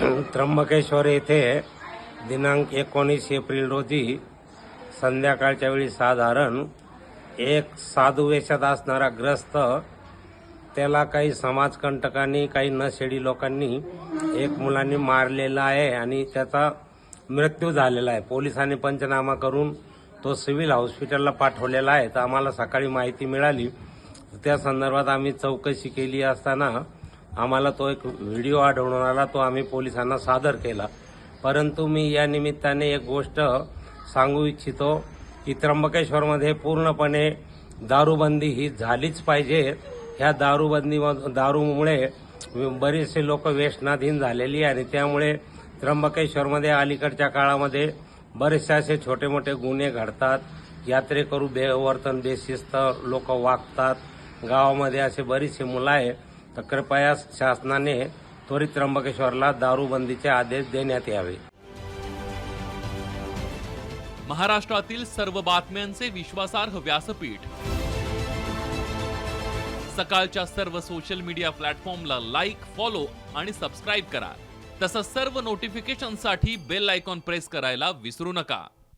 त्र्यंबकेश्वर येथे दिनांक एकोणीस एप्रिल रोजी संध्याकाळच्या वेळी साधारण एक साधू वेशात असणारा ग्रस्त त्याला काही समाजकंटकांनी काही नशेडी लोकांनी एक मुलांनी मारलेला आहे आणि त्याचा मृत्यू झालेला आहे. पोलिसांनी पंचनामा करून तो सिव्हिल हॉस्पिटलला पाठवलेला आहे. तर आम्हाला सकाळी माहिती मिळाली. त्या संदर्भात आम्ही चौकशी केली असताना आम्हाला तो एक व्हिडिओ आढळून आला तो आम्ही पोलिसांना सादर केला. परंतु मी या निमित्ताने एक गोष्ट सांगू इच्छितो की त्र्यंबकेश्वरमध्ये पूर्णपणे दारूबंदी ही झालीच पाहिजे. ह्या दारूबंदी दारूमुळे बरेचसे लोक व्यसनाधीन झालेली आणि त्यामुळे त्र्यंबकेश्वरमध्ये अलीकडच्या काळामध्ये बरेचसे असे छोटे मोठे गुन्हे घडतात. यात्रेकरू बेवर्तन बेशिस्त लोक वागतात. गावामध्ये असे बरीचसे मुलं आहे तर कृपया शासनाने त्वरित त्र्यंबकेश्वरला दारूबंदीचे आदेश देण्यात यावे. महाराष्ट्रातील सर्व बातम्यांचे विश्वासार्ह व्यासपीठ. सकाळच्या सर्व सोशल मीडिया प्लॅटफॉर्मला लाईक फॉलो आणि सबस्क्राईब करा. तसंच सर्व नोटिफिकेशनसाठी बेल आयकॉन प्रेस करायला विसरू नका.